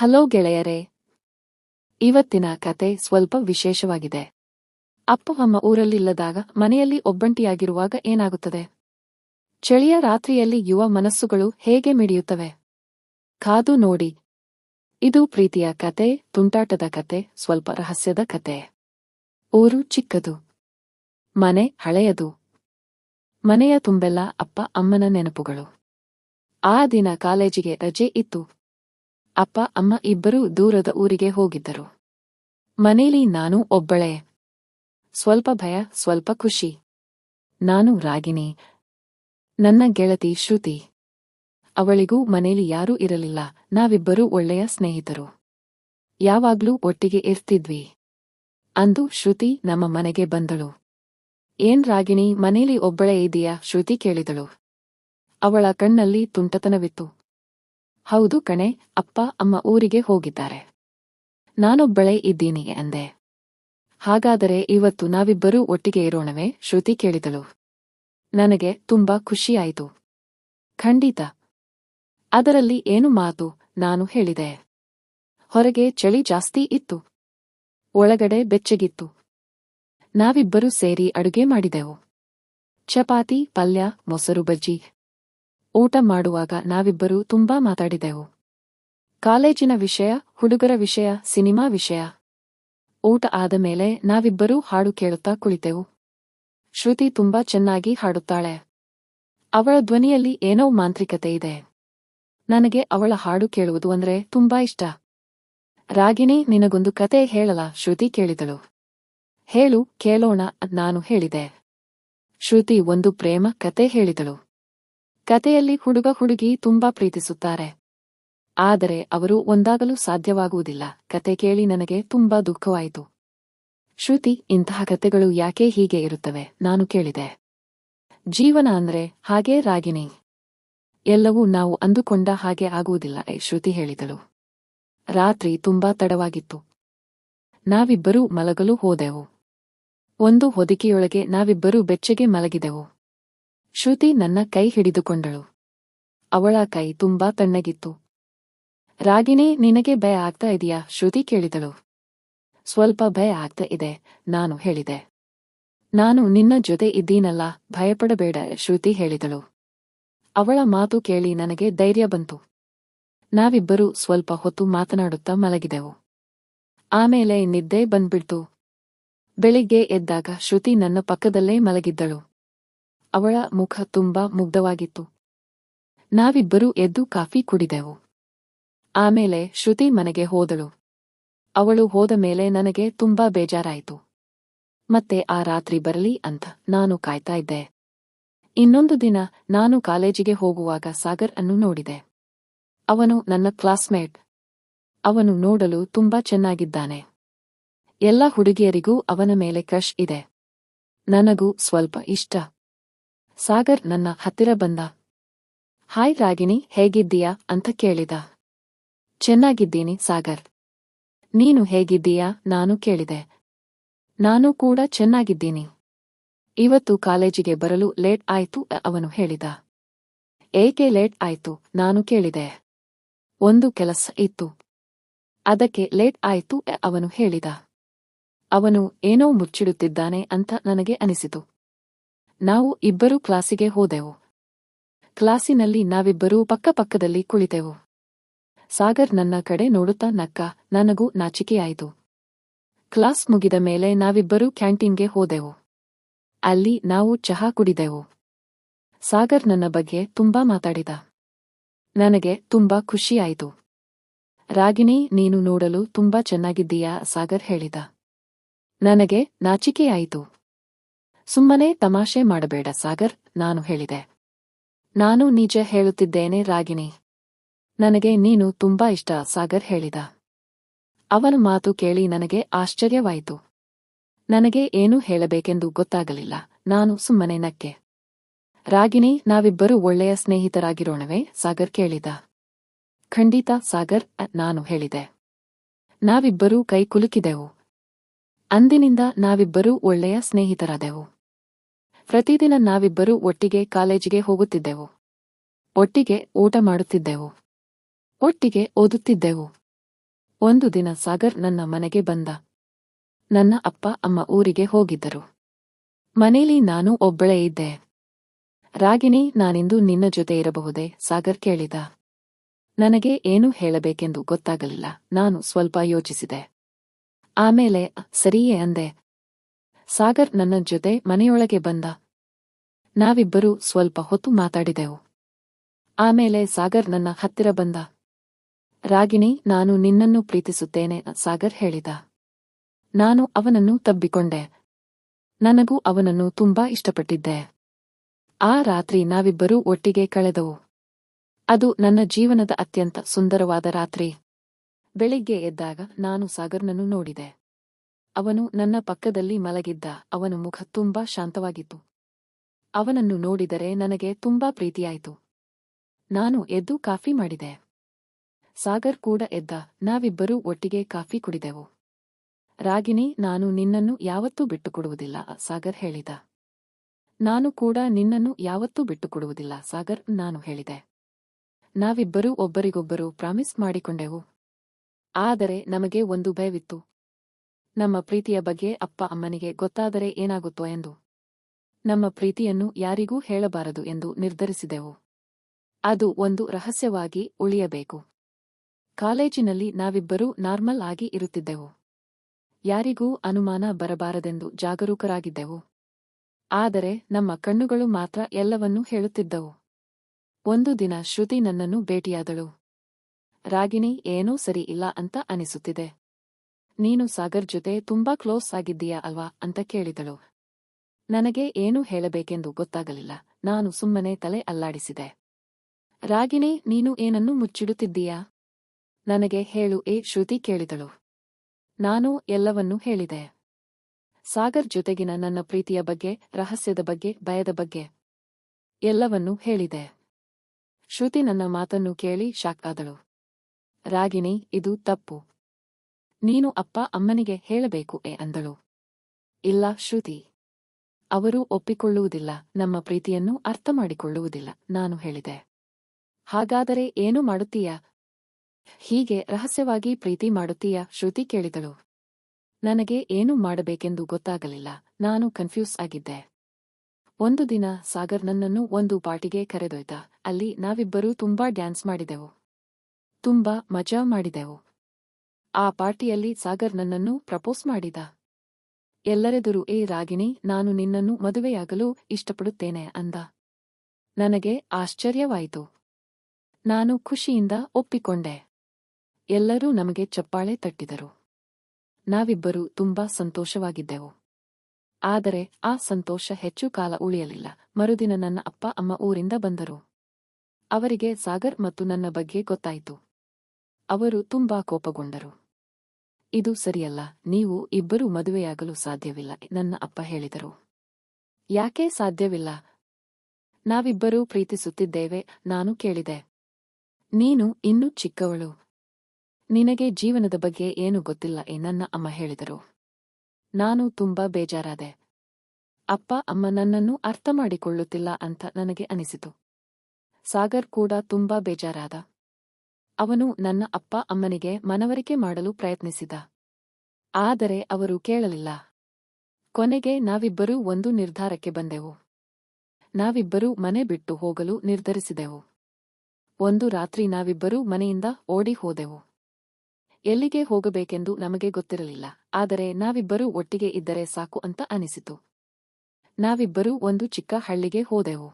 Hello ಗೆಳೆಯರೇ. ಇವತ್ತಿನ ಕತೆ ಸ್ವಲ್ಪ ವಿಶೇಷವಾಗಿದೆ. ಅಪ್ಪ, ಅಮ್ಮ ಊರಲ್ಲಿಲ್ಲದಾಗ ಮನೆಯಲ್ಲಿ ಒಬ್ಬಂಟಿಯಾಗಿರುವಾಗ ಏನಾಗುತ್ತದೆ? ಚಳಿಯ ರಾತ್ರಿಯಲ್ಲಿ ಯುವ ಮನಸ್ಸುಗಳು ಹೇಗೆ ಮಿಡಿಯುತ್ತವೆ? ಕಾದು ನೋಡಿ. ಇದು ಪ್ರೀತಿಯ ಕತೆ, ತುಂಟಾಟದ ಕತೆ, ಸ್ವಲ್ಪ ರಹಸ್ಯದ ಕತೆ. ಊರು ಚಿಕ್ಕದು. ಮನೆ ಹಳೆಯದು. ಮನೆಯ ತುಂಬೆಲ್ಲ ಅಪ್ಪ, ಅಮ್ಮನ ನೆನಪುಗಳು. ಆ ದಿನ ಕಾಲೇಜಿಗೆ ರಜೆ ಇತ್ತು. ಅಪ್ಪ, ಅಮ್ಮ ಇಬ್ಬರೂ ದೂರದ ಊರಿಗೆ ಹೋಗಿದ್ದರು. ಮನೇಲಿ ನಾನು ಒಬ್ಬಳೇ. ಸ್ವಲ್ಪ ಭಯ, ಸ್ವಲ್ಪ ಖುಷಿ. ನಾನು ರಾಗಿಣಿ. ನನ್ನ ಗೆಳತಿ ಶ್ರುತಿ. ಅವಳಿಗೂ ಮನೇಲಿ ಯಾರೂ ಇರಲಿಲ್ಲ. ನಾವಿಬ್ಬರೂ ಒಳ್ಳೆಯ ಸ್ನೇಹಿತರು. ಯಾವಾಗ್ಲೂ ಒಟ್ಟಿಗೆ ಇರ್ತಿದ್ವಿ. ಅಂದು ಶ್ರುತಿ ನಮ್ಮ ಮನೆಗೆ ಬಂದಳು. ಏನ್ ರಾಗಿಣಿ, ಮನೇಲಿ ಒಬ್ಬಳೇ ಇದೆಯಾ? ಶ್ರುತಿ ಕೇಳಿದಳು. ಅವಳ ಕಣ್ಣಲ್ಲಿ ತುಂಟತನವಿತ್ತು. ಹೌದು ಕಣೆ, ಅಪ್ಪ, ಅಮ್ಮ ಊರಿಗೆ ಹೋಗಿದ್ದಾರೆ. ನಾನೊಬ್ಬಳೇ ಇದ್ದೀನಿ ಅಂದೆ. ಹಾಗಾದರೆ ಇವತ್ತು ನಾವಿಬ್ಬರೂ ಒಟ್ಟಿಗೆ ಇರೋಣವೇ? ಶ್ರುತಿ ಕೇಳಿದಳು. ನನಗೆ ತುಂಬಾ ಖುಷಿಯಾಯಿತು. ಖಂಡಿತ. ಅದರಲ್ಲಿ ಏನು ಮಾತು? ನಾನು ಹೇಳಿದೆ. ಹೊರಗೆ ಚಳಿ ಜಾಸ್ತಿ ಇತ್ತು. ಒಳಗಡೆ ಬೆಚ್ಚಗಿತ್ತು. ನಾವಿಬ್ಬರೂ ಸೇರಿ ಅಡುಗೆ ಮಾಡಿದೆವು. ಚಪಾತಿ, ಪಲ್ಯ, ಮೊಸರು ಬಜ್ಜಿ. ಊಟ ಮಾಡುವಾಗ ನಾವಿಬ್ಬರೂ ತುಂಬಾ ಮಾತಾಡಿದೆವು. ಕಾಲೇಜಿನ ವಿಷಯ, ಹುಡುಗರ ವಿಷಯ, ಸಿನಿಮಾ ವಿಷಯ. ಊಟ ಆದ ಮೇಲೆ ನಾವಿಬ್ಬರೂ ಹಾಡು ಕೇಳುತ್ತಾ ಕುಳಿತೆವು. ಶ್ರುತಿ ತುಂಬಾ ಚೆನ್ನಾಗಿ ಹಾಡುತ್ತಾಳೆ. ಅವಳ ಧ್ವನಿಯಲ್ಲಿ ಏನೋ ಮಾಂತ್ರಿಕತೆ ಇದೆ. ನನಗೆ ಅವಳ ಹಾಡು ಕೇಳುವುದು ಅಂದ್ರೆ ತುಂಬಾ ಇಷ್ಟ. ರಾಗಿಣಿ, ನಿನಗೊಂದು ಕತೆ ಹೇಳಲ? ಶ್ರುತಿ ಕೇಳಿದಳು. ಹೇಳು, ಕೇಳೋಣ, ನಾನು ಹೇಳಿದೆ. ಶ್ರುತಿ ಒಂದು ಪ್ರೇಮ ಕತೆ ಹೇಳಿದಳು. ಕತೆಯಲ್ಲಿ ಹುಡುಗ ಹುಡುಗಿ ತುಂಬಾ ಪ್ರೀತಿಸುತ್ತಾರೆ. ಆದರೆ ಅವರು ಒಂದಾಗಲು ಸಾಧ್ಯವಾಗುವುದಿಲ್ಲ. ಕತೆ ಕೇಳಿ ನನಗೆ ತುಂಬಾ ದುಃಖವಾಯಿತು. ಶ್ರುತಿ, ಇಂತಹ ಕತೆಗಳು ಯಾಕೆ ಹೀಗೆ ಇರುತ್ತವೆ? ನಾನು ಕೇಳಿದೆ. ಜೀವನ ಅಂದ್ರೆ ಹಾಗೆ ರಾಗಿಣಿ. ಎಲ್ಲವೂ ನಾವು ಅಂದುಕೊಂಡ ಹಾಗೆ ಆಗುವುದಿಲ್ಲ ಶ್ರುತಿ ಹೇಳಿದಳು. ರಾತ್ರಿ ತುಂಬಾ ತಡವಾಗಿತ್ತು. ನಾವಿಬ್ಬರೂ ಮಲಗಲು ಹೋದೆವು. ಒಂದು ಹೊದಿಕೆಯೊಳಗೆ ನಾವಿಬ್ಬರೂ ಬೆಚ್ಚಗೆ ಮಲಗಿದೆವು. ಶ್ರುತಿ ನನ್ನ ಕೈ ಹಿಡಿದುಕೊಂಡಳು. ಅವಳ ಕೈ ತುಂಬಾ ತಣ್ಣಗಿತ್ತು. ರಾಗಿಣಿ, ನಿನಗೆ ಭಯ ಆಗ್ತಾ ಇದೆಯಾ? ಶ್ರುತಿ ಕೇಳಿದಳು. ಸ್ವಲ್ಪ ಭಯ ಆಗ್ತಾ ಇದೆ, ನಾನು ಹೇಳಿದೆ. ನಾನು ನಿನ್ನ ಜೊತೆ ಇದ್ದೀನಲ್ಲ, ಭಯಪಡಬೇಡ, ಶ್ರುತಿ ಹೇಳಿದಳು. ಅವಳ ಮಾತು ಕೇಳಿ ನನಗೆ ಧೈರ್ಯ ಬಂತು. ನಾವಿಬ್ಬರೂ ಸ್ವಲ್ಪ ಹೊತ್ತು ಮಾತನಾಡುತ್ತಾ ಮಲಗಿದೆವು. ಆಮೇಲೆ ನಿದ್ದೆ ಬಂದ್ಬಿಡ್ತು. ಬೆಳಿಗ್ಗೆ ಎದ್ದಾಗ ಶ್ರುತಿ ನನ್ನ ಪಕ್ಕದಲ್ಲೇ ಮಲಗಿದ್ದಳು. ಅವಳ ಮುಖ ತುಂಬಾ ಮುಗ್ಧವಾಗಿತ್ತು. ನಾವಿಬ್ಬರೂ ಎದ್ದು ಕಾಫಿ ಕುಡಿದೆವು. ಆಮೇಲೆ ಶ್ರುತಿ ಮನೆಗೆ ಹೋದಳು. ಅವಳು ಹೋದ ಮೇಲೆ ನನಗೆ ತುಂಬಾ ಬೇಜಾರಾಯಿತು. ಮತ್ತೆ ಆ ರಾತ್ರಿ ಬರಲಿ ಅಂತ ನಾನು ಕಾಯ್ತಾ ಇದ್ದೆ. ಇನ್ನೊಂದು ದಿನ ನಾನು ಕಾಲೇಜಿಗೆ ಹೋಗುವಾಗ ಸಾಗರ್ ಅನ್ನು ನೋಡಿದೆ. ಅವನು ನನ್ನ ಕ್ಲಾಸ್ಮೇಟ್. ಅವನು ನೋಡಲು ತುಂಬಾ ಚೆನ್ನಾಗಿದ್ದಾನೆ. ಎಲ್ಲ ಹುಡುಗಿಯರಿಗೂ ಅವನ ಮೇಲೆ ಕ್ರಶ್ ಇದೆ. ನನಗೂ ಸ್ವಲ್ಪ ಇಷ್ಟ. ಸಾಗರ್ ನನ್ನ ಹತ್ತಿರ ಬಂದ. ಹಾಯ್ ರಾಗಿಣಿ, ಹೇಗಿದ್ದೀಯಾ? ಅಂತ ಕೇಳಿದ. ಚೆನ್ನಾಗಿದ್ದೀನಿ ಸಾಗರ್. ನೀನು ಹೇಗಿದ್ದೀಯಾ? ನಾನು ಕೇಳಿದೆ. ನಾನು ಕೂಡ ಚೆನ್ನಾಗಿದ್ದೀನಿ. ಇವತ್ತು ಕಾಲೇಜಿಗೆ ಬರಲು ಲೇಟ್ ಆಯ್ತು, ಅವನು ಹೇಳಿದ. ಏಕೆ ಲೇಟ್ ಆಯ್ತು? ನಾನು ಕೇಳಿದೆ. ಒಂದು ಕೆಲಸ ಇತ್ತು. ಅದಕ್ಕೆ ಲೇಟ್ ಆಯ್ತು, ಅವನು ಹೇಳಿದ. ಅವನು ಏನೋ ಮುಚ್ಚಿಡುತ್ತಿದ್ದಾನೆ ಅಂತ ನನಗೆ ಅನಿಸಿತು. ನಾವು ಇಬ್ಬರೂ ಕ್ಲಾಸಿಗೆ ಹೋದೆವು. ಕ್ಲಾಸಿನಲ್ಲಿ ನಾವಿಬ್ಬರೂ ಪಕ್ಕಪಕ್ಕದಲ್ಲಿ ಕುಳಿತೆವು. ಸಾಗರ್ ನನ್ನ ಕಡೆ ನೋಡುತ್ತಾ ನಕ್ಕ, ನನಗೂ ನಾಚಿಕೆಯಾಯಿತು. ಕ್ಲಾಸ್ ಮುಗಿದ ಮೇಲೆ ನಾವಿಬ್ಬರೂ ಕ್ಯಾಂಟೀನ್ಗೆ ಹೋದೆವು. ಅಲ್ಲಿ ನಾವು ಚಹಾ ಕುಡಿದೆವು. ಸಾಗರ್ ನನ್ನ ಬಗ್ಗೆ ತುಂಬಾ ಮಾತಾಡಿದ. ನನಗೆ ತುಂಬಾ ಖುಷಿಯಾಯಿತು. ರಾಗಿಣಿ, ನೀನು ನೋಡಲು ತುಂಬಾ ಚೆನ್ನಾಗಿದ್ದೀಯಾ? ಸಾಗರ್ ಹೇಳಿದ. ನನಗೆ ನಾಚಿಕೆಯಾಯಿತು. ಸುಮ್ಮನೆ ತಮಾಷೆ ಮಾಡಬೇಡ ಸಾಗರ್, ನಾನು ಹೇಳಿದೆ. ನಾನು ನಿಜ ಹೇಳುತ್ತಿದ್ದೇನೆ ರಾಗಿಣಿ. ನನಗೆ ನೀನು ತುಂಬಾ ಇಷ್ಟ ಸಾಗರ್ ಹೇಳಿದ. ಅವನ ಮಾತು ಕೇಳಿ ನನಗೆ ಆಶ್ಚರ್ಯವಾಯಿತು. ನನಗೆ ಏನು ಹೇಳಬೇಕೆಂದು ಗೊತ್ತಾಗಲಿಲ್ಲ. ನಾನು ಸುಮ್ಮನೆ ನಕ್ಕೆ. ರಾಗಿಣಿ, ನಾವಿಬ್ಬರೂ ಒಳ್ಳೆಯ ಸ್ನೇಹಿತರಾಗಿರೋಣವೇ, ಸಾಗರ್ ಕೇಳಿದ. ಖಂಡಿತ ಸಾಗರ್, ನಾನು ಹೇಳಿದೆ. ನಾವಿಬ್ಬರೂ ಕೈ ಕುಲುಕಿದೆವು. ಅಂದಿನಿಂದ ನಾವಿಬ್ಬರೂ ಒಳ್ಳೆಯ ಸ್ನೇಹಿತರಾದೆವು. ಪ್ರತಿದಿನ ನಾವಿಬ್ಬರೂ ಒಟ್ಟಿಗೆ ಕಾಲೇಜಿಗೆ ಹೋಗುತ್ತಿದ್ದೆವು. ಒಟ್ಟಿಗೆ ಊಟ ಮಾಡುತ್ತಿದ್ದೆವು. ಒಟ್ಟಿಗೆ ಓದುತ್ತಿದ್ದೆವು. ಒಂದು ದಿನ ಸಾಗರ್ ನನ್ನ ಮನೆಗೆ ಬಂದ. ನನ್ನ ಅಪ್ಪ, ಅಮ್ಮ ಊರಿಗೆ ಹೋಗಿದ್ದರು. ಮನೇಲಿ ನಾನು ಒಬ್ಬಳೇ ಇದ್ದೆ. ರಾಗಿಣಿ, ನಾನಿಂದು ನಿನ್ನ ಜೊತೆ ಇರಬಹುದೇ? ಸಾಗರ್ ಕೇಳಿದ. ನನಗೆ ಏನು ಹೇಳಬೇಕೆಂದು ಗೊತ್ತಾಗಲಿಲ್ಲ. ನಾನು ಸ್ವಲ್ಪ ಯೋಚಿಸಿದೆ. ಆಮೇಲೆ, ಸರಿಯೇ ಅಂದೆ. ಸಾಗರ್ ನನ್ನ ಜೊತೆ ಮನೆಯೊಳಗೆ ಬಂದ. ನಾವಿಬ್ಬರೂ ಸ್ವಲ್ಪ ಹೊತ್ತು ಮಾತಾಡಿದೆವು. ಆಮೇಲೆ ಸಾಗರ್ ನನ್ನ ಹತ್ತಿರ ಬಂದ. ರಾಗಿಣಿ, ನಾನು ನಿನ್ನನ್ನು ಪ್ರೀತಿಸುತ್ತೇನೆ, ಸಾಗರ್ ಹೇಳಿದ. ನಾನು ಅವನನ್ನು ತಬ್ಬಿಕೊಂಡೆ. ನನಗೂ ಅವನನ್ನು ತುಂಬಾ ಇಷ್ಟಪಟ್ಟಿದ್ದೆ. ಆ ರಾತ್ರಿ ನಾವಿಬ್ಬರೂ ಒಟ್ಟಿಗೆ ಕಳೆದವು. ಅದು ನನ್ನ ಜೀವನದ ಅತ್ಯಂತ ಸುಂದರವಾದ ರಾತ್ರಿ. ಬೆಳಿಗ್ಗೆ ಎದ್ದಾಗ ನಾನು ಸಾಗರ್ನನ್ನು ನೋಡಿದೆ. ಅವನು ನನ್ನ ಪಕ್ಕದಲ್ಲಿ ಮಲಗಿದ್ದ, ಅವನ ಮುಖ ತುಂಬಾ ಶಾಂತವಾಗಿತ್ತು. ಅವನನ್ನು ನೋಡಿದರೆ ನನಗೆ ತುಂಬಾ ಪ್ರೀತಿಯಾಯಿತು. ನಾನು ಎದ್ದು ಕಾಫಿ ಮಾಡಿದೆ. ಸಾಗರ್ ಕೂಡ ಎದ್ದ, ನಾವಿಬ್ಬರೂ ಒಟ್ಟಿಗೆ ಕಾಫಿ ಕುಡಿದೆವು. ರಾಗಿಣಿ, ನಾನು ನಿನ್ನನ್ನು ಯಾವತ್ತೂ ಬಿಟ್ಟುಕೊಡುವುದಿಲ್ಲ, ಸಾಗರ್ ಹೇಳಿದ. ನಾನು ಕೂಡ ನಿನ್ನನ್ನು ಯಾವತ್ತೂ ಬಿಟ್ಟುಕೊಡುವುದಿಲ್ಲ, ಸಾಗರ್, ನಾನು ಹೇಳಿದೆ. ನಾವಿಬ್ಬರೂ ಒಬ್ಬರಿಗೊಬ್ಬರು ಪ್ರಾಮಿಸ್ ಮಾಡಿಕೊಂಡೆವು. ಆದರೆ ನಮಗೆ ಒಂದು ಭಯವಿತ್ತು. ನಮ್ಮ ಪ್ರೀತಿಯ ಬಗ್ಗೆ ಅಪ್ಪ ಅಮ್ಮನಿಗೆ ಗೊತ್ತಾದರೆ ಏನಾಗುತ್ತೋ ಎಂದು. ನಮ್ಮ ಪ್ರೀತಿಯನ್ನು ಯಾರಿಗೂ ಹೇಳಬಾರದು ಎಂದು ನಿರ್ಧರಿಸಿದೆವು. ಅದು ಒಂದು ರಹಸ್ಯವಾಗಿ ಉಳಿಯಬೇಕು. ಕಾಲೇಜಿನಲ್ಲಿ ನಾವಿಬ್ಬರೂ ನಾರ್ಮಲ್ ಆಗಿ ಇರುತ್ತಿದ್ದೆವು. ಯಾರಿಗೂ ಅನುಮಾನ ಬರಬಾರದೆಂದು ಜಾಗರೂಕರಾಗಿದ್ದೆವು. ಆದರೆ ನಮ್ಮ ಕಣ್ಣುಗಳು ಮಾತ್ರ ಎಲ್ಲವನ್ನೂ ಹೇಳುತ್ತಿದ್ದವು. ಒಂದು ದಿನ ಶ್ರುತಿ ನನ್ನನ್ನು ಭೇಟಿಯಾದಳು. ರಾಗಿಣಿ, ಏನೂ ಸರಿ ಇಲ್ಲ ಅಂತ ಅನಿಸುತ್ತಿದೆ. ನೀನು ಸಾಗರ್ ಜೊತೆ ತುಂಬಾ ಕ್ಲೋಸ್ ಆಗಿದ್ದೀಯಾ ಅಲ್ವಾ ಅಂತ ಕೇಳಿದಳು. ನನಗೆ ಏನೂ ಹೇಳಬೇಕೆಂದು ಗೊತ್ತಾಗಲಿಲ್ಲ. ನಾನು ಸುಮ್ಮನೆ ತಲೆ ಅಲ್ಲಾಡಿಸಿದೆ. ರಾಗಿಣಿ, ನೀನು ಏನನ್ನು ಮುಚ್ಚಿಡುತ್ತಿದ್ದೀಯಾ? ನನಗೆ ಹೇಳು ಏ ಶ್ರುತಿ ಕೇಳಿದಳು. ನಾನು ಎಲ್ಲವನ್ನೂ ಹೇಳಿದೆ. ಸಾಗರ್ ಜೊತೆಗಿನ ನನ್ನ ಪ್ರೀತಿಯ ಬಗ್ಗೆ, ರಹಸ್ಯದ ಬಗ್ಗೆ, ಭಯದ ಬಗ್ಗೆ ಎಲ್ಲವನ್ನೂ ಹೇಳಿದೆ. ಶ್ರುತಿ ನನ್ನ ಮಾತನ್ನು ಕೇಳಿ ಶಾಕ್ ಆದಳು. ರಾಗಿಣಿ, ಇದು ತಪ್ಪು. ನೀನು ಅಪ್ಪ ಅಮ್ಮನಿಗೆ ಹೇಳಬೇಕು ಎ ಅಂದಳು. ಇಲ್ಲ ಶ್ರುತಿ. ಅವರು ಒಪ್ಪಿಕೊಳ್ಳುವುದಿಲ್ಲ, ನಮ್ಮ ಪ್ರೀತಿಯನ್ನು ಅರ್ಥ ಮಾಡಿಕೊಳ್ಳುವುದಿಲ್ಲ ನಾನು ಹೇಳಿದೆ. ಹಾಗಾದರೆ ಏನು ಮಾಡುತ್ತೀಯ? ಹೀಗೆ ರಹಸ್ಯವಾಗಿ ಪ್ರೀತಿ ಮಾಡುತ್ತೀಯ? ಶ್ರುತಿ ಕೇಳಿದಳು. ನನಗೆ ಏನು ಮಾಡಬೇಕೆಂದು ಗೊತ್ತಾಗಲಿಲ್ಲ, ನಾನು ಕನ್ಫ್ಯೂಸ್ ಆಗಿದ್ದೆ. ಒಂದು ದಿನ ಸಾಗರ್ ನನ್ನನ್ನು ಒಂದು ಪಾರ್ಟಿಗೆ ಕರೆದೊಯ್ದ, ಅಲ್ಲಿ ನಾವಿಬ್ಬರೂ ತುಂಬಾ ಡ್ಯಾನ್ಸ್ ಮಾಡಿದೆವು. ತುಂಬಾ ಮಜಾ ಮಾಡಿದೆವು. ಆ ಪಾರ್ಟಿಯಲ್ಲಿ ಸಾಗರ್ ನನ್ನನ್ನು ಪ್ರಪೋಸ್ ಮಾಡಿದ. ಎಲ್ಲರೆದುರು, ಏ ರಾಗಿಣಿ, ನಾನು ನಿನ್ನನ್ನು ಮದುವೆಯಾಗಲು ಇಷ್ಟಪಡುತ್ತೇನೆ ಅಂದ. ನನಗೆ ಆಶ್ಚರ್ಯವಾಯಿತು. ನಾನು ಖುಷಿಯಿಂದ ಒಪ್ಪಿಕೊಂಡೆ. ಎಲ್ಲರೂ ನಮಗೆ ಚಪ್ಪಾಳೆ ತಟ್ಟಿದರು. ನಾವಿಬ್ಬರೂ ತುಂಬಾ ಸಂತೋಷವಾಗಿದ್ದೆವು. ಆದರೆ ಆ ಸಂತೋಷ ಹೆಚ್ಚು ಕಾಲ ಉಳಿಯಲಿಲ್ಲ. ಮರುದಿನ ನನ್ನ ಅಪ್ಪ, ಅಮ್ಮ ಊರಿಂದ ಬಂದರು. ಅವರಿಗೆ ಸಾಗರ್ ಮತ್ತು ನನ್ನ ಬಗ್ಗೆ ಗೊತ್ತಾಯಿತು. ಅವರು ತುಂಬಾ ಕೋಪಗೊಂಡರು. ಇದು ಸರಿಯಲ್ಲ. ನೀವು ಇಬ್ಬರೂ ಮದುವೆಯಾಗಲು ಸಾಧ್ಯವಿಲ್ಲ, ನನ್ನ ಅಪ್ಪ ಹೇಳಿದರು. ಯಾಕೆ ಸಾಧ್ಯವಿಲ್ಲ? ನಾವಿಬ್ಬರೂ ಪ್ರೀತಿಸುತ್ತಿದ್ದೇವೆ, ನಾನು ಕೇಳಿದೆ. ನೀನು ಇನ್ನೂ ಚಿಕ್ಕವಳು. ನಿನಗೆ ಜೀವನದ ಬಗ್ಗೆ ಏನು ಗೊತ್ತಿಲ್ಲ ಎ, ನನ್ನ ಅಮ್ಮ ಹೇಳಿದರು. ನಾನು ತುಂಬಾ ಬೇಜಾರಾದೆ. ಅಪ್ಪ, ಅಮ್ಮ ನನ್ನನ್ನು ಅರ್ಥ ಮಾಡಿಕೊಳ್ಳುತ್ತಿಲ್ಲ ಅಂತ ನನಗೆ ಅನಿಸಿತು. ಸಾಗರ್ ಕೂಡ ತುಂಬಾ ಬೇಜಾರಾದ. ಅವನು ನನ್ನ ಅಪ್ಪ ಅಮ್ಮನಿಗೆ ಮನವರಿಕೆ ಮಾಡಲು ಪ್ರಯತ್ನಿಸಿದ. ಆದರೆ ಅವರು ಕೇಳಲಿಲ್ಲ. ಕೊನೆಗೆ ನಾವಿಬ್ಬರೂ ಒಂದು ನಿರ್ಧಾರಕ್ಕೆ ಬಂದೆವು. ನಾವಿಬ್ಬರೂ ಮನೆ ಬಿಟ್ಟು ಹೋಗಲು ನಿರ್ಧರಿಸಿದೆವು. ಒಂದು ರಾತ್ರಿ ನಾವಿಬ್ಬರೂ ಮನೆಯಿಂದ ಓಡಿ ಹೋದೆವು. ಎಲ್ಲಿಗೆ ಹೋಗಬೇಕೆಂದು ನಮಗೆ ಗೊತ್ತಿರಲಿಲ್ಲ, ಆದರೆ ನಾವಿಬ್ಬರೂ ಒಟ್ಟಿಗೆ ಇದ್ದರೆ ಸಾಕು ಅಂತ ಅನಿಸಿತು. ನಾವಿಬ್ಬರೂ ಒಂದು ಚಿಕ್ಕ ಹಳ್ಳಿಗೆ ಹೋದೆವು.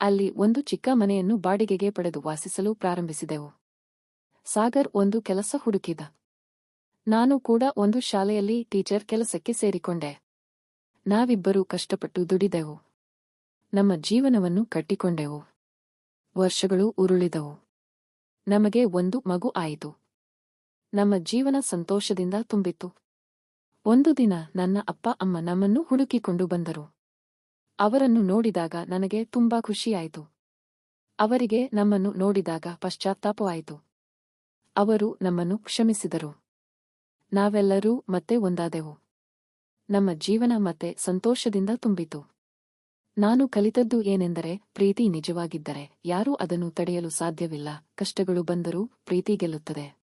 ಅಲ್ಲಿ ಒಂದು ಚಿಕ್ಕ ಮನೆಯನ್ನು ಬಾಡಿಗೆಗೆ ಪಡೆದು ವಾಸಿಸಲು ಪ್ರಾರಂಭಿಸಿದೆವು. ಸಾಗರ್ ಒಂದು ಕೆಲಸ ಹುಡುಕಿದ. ನಾನು ಕೂಡ ಒಂದು ಶಾಲೆಯಲ್ಲಿ ಟೀಚರ್ ಕೆಲಸಕ್ಕೆ ಸೇರಿಕೊಂಡೆ. ನಾವಿಬ್ಬರೂ ಕಷ್ಟಪಟ್ಟು ದುಡಿದೆವು. ನಮ್ಮ ಜೀವನವನ್ನು ಕಟ್ಟಿಕೊಂಡೆವು. ವರ್ಷಗಳು ಉರುಳಿದವು. ನಮಗೆ ಒಂದು ಮಗು ಆಯಿತು. ನಮ್ಮ ಜೀವನ ಸಂತೋಷದಿಂದ ತುಂಬಿತ್ತು. ಒಂದು ದಿನ ನನ್ನ ಅಪ್ಪ ಅಮ್ಮ ನಮ್ಮನ್ನು ಹುಡುಕಿಕೊಂಡು ಬಂದರು. ಅವರನ್ನು ನೋಡಿದಾಗ ನನಗೆ ತುಂಬಾ ಖುಷಿಯಾಯಿತು. ಅವರಿಗೆ ನಮ್ಮನ್ನು ನೋಡಿದಾಗ ಪಶ್ಚಾತ್ತಾಪವಾಯಿತು. ಅವರು ನಮ್ಮನ್ನು ಕ್ಷಮಿಸಿದರು. ನಾವೆಲ್ಲರೂ ಮತ್ತೆ ಒಂದಾದೆವು. ನಮ್ಮ ಜೀವನ ಮತ್ತೆ ಸಂತೋಷದಿಂದ ತುಂಬಿತು. ನಾನು ಕಲಿತದ್ದು ಏನೆಂದರೆ ಪ್ರೀತಿ ನಿಜವಾಗಿದ್ದರೆ ಯಾರೂ ಅದನ್ನು ತಡೆಯಲು ಸಾಧ್ಯವಿಲ್ಲ. ಕಷ್ಟಗಳು ಬಂದರೂ ಪ್ರೀತಿ ಗೆಲ್ಲುತ್ತದೆ.